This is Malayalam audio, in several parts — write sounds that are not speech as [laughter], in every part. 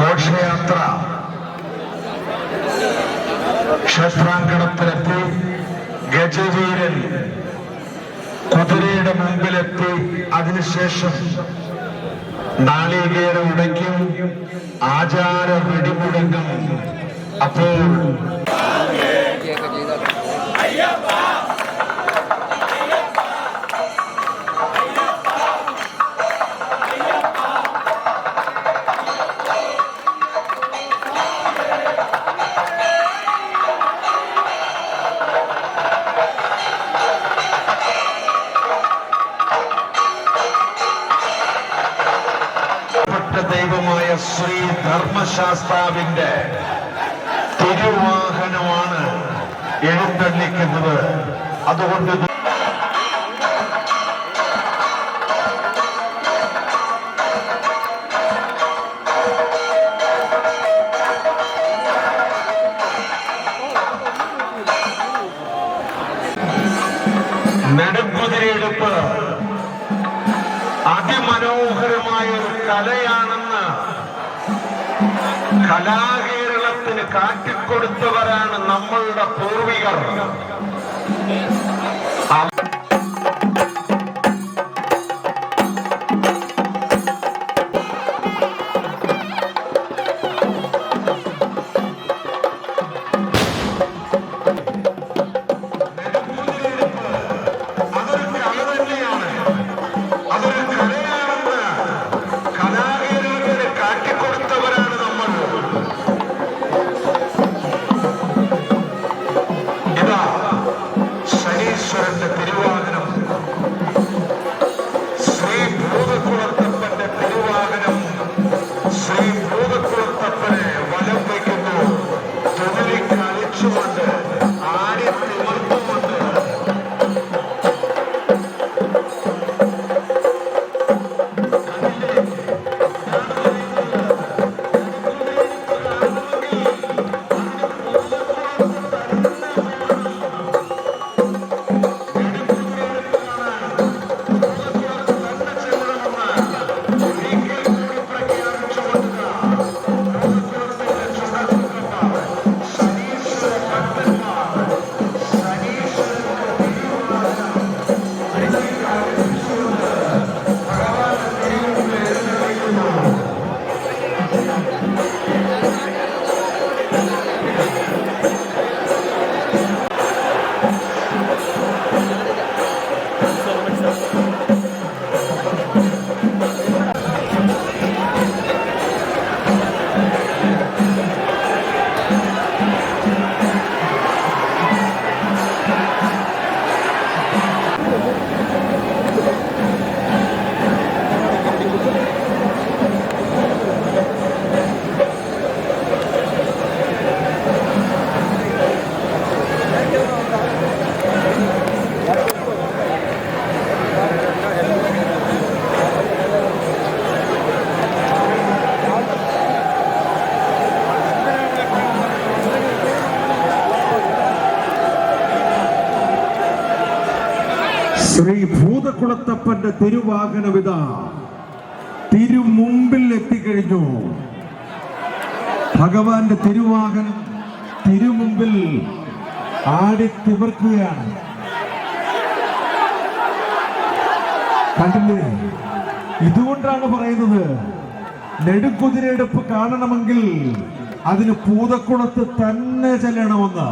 ഘോഷയാത്ര. ക്ഷേത്രാങ്കണത്തിലെത്തി. ഗജവീരൻ കുതിരയുടെ മുമ്പിലെത്തി. അതിനുശേഷം നാളികേരം ഉടയ്ക്കും ആചാര വെടിമുടങ്ങും. അപ്പോൾ ദൈവമായ ശ്രീ ധർമ്മശാസ്താവിന്റെ തിരുവാഹനമാണ് എഴുന്നള്ളിക്കുന്നത്. അതുകൊണ്ട് നെടുംകുതിരയെടുപ്പ്. അതിമനോ കലയാണെന്ന്. കലാകേരളത്തിന് കാട്ടിക്കൊടുത്തവരാണ് നമ്മളുടെ പൂർവികർ. ശ്രീ ഭൂതകുളത്തപ്പന്റെ തിരുവാഹനവിത തിരുമുമ്പിൽ എത്തിക്കഴിഞ്ഞു. ഭഗവാന്റെ തിരുവാഹനം തിരുമുമ്പിൽ ആടി തിമിർക്കുകയാണ് കണ്ടില്ലേ? ഇതുകൊണ്ടാണ് പറയുന്നത് നെടുക്കുതിരെടുപ്പ് കാണണമെങ്കിൽ അതിന് പൂതക്കുളത്ത് തന്നെ ചെല്ലണമെന്ന്.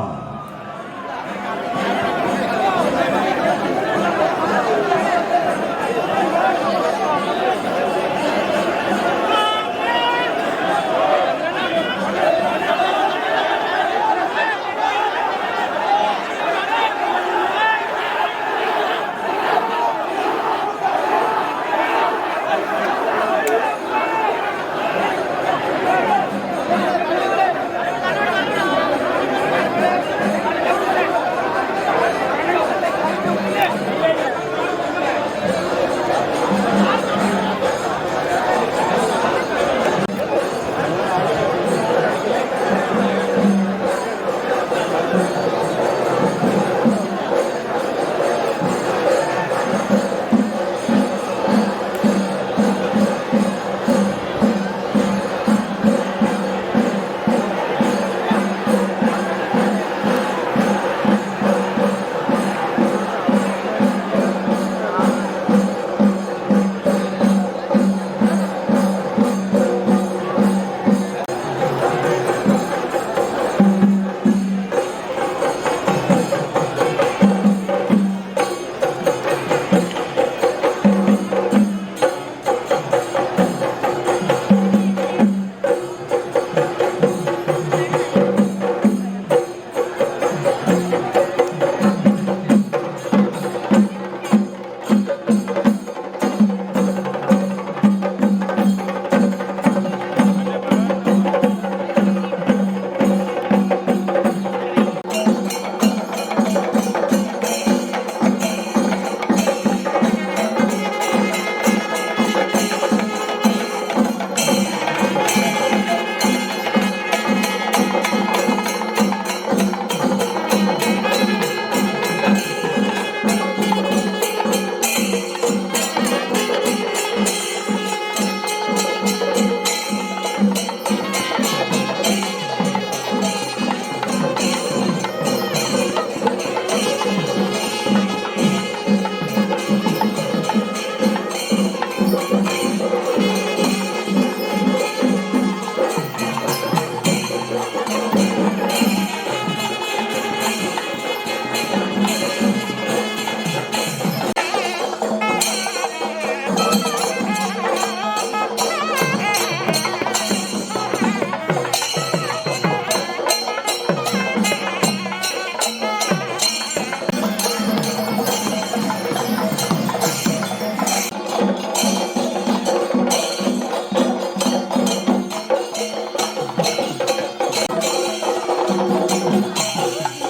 Yeah. [laughs]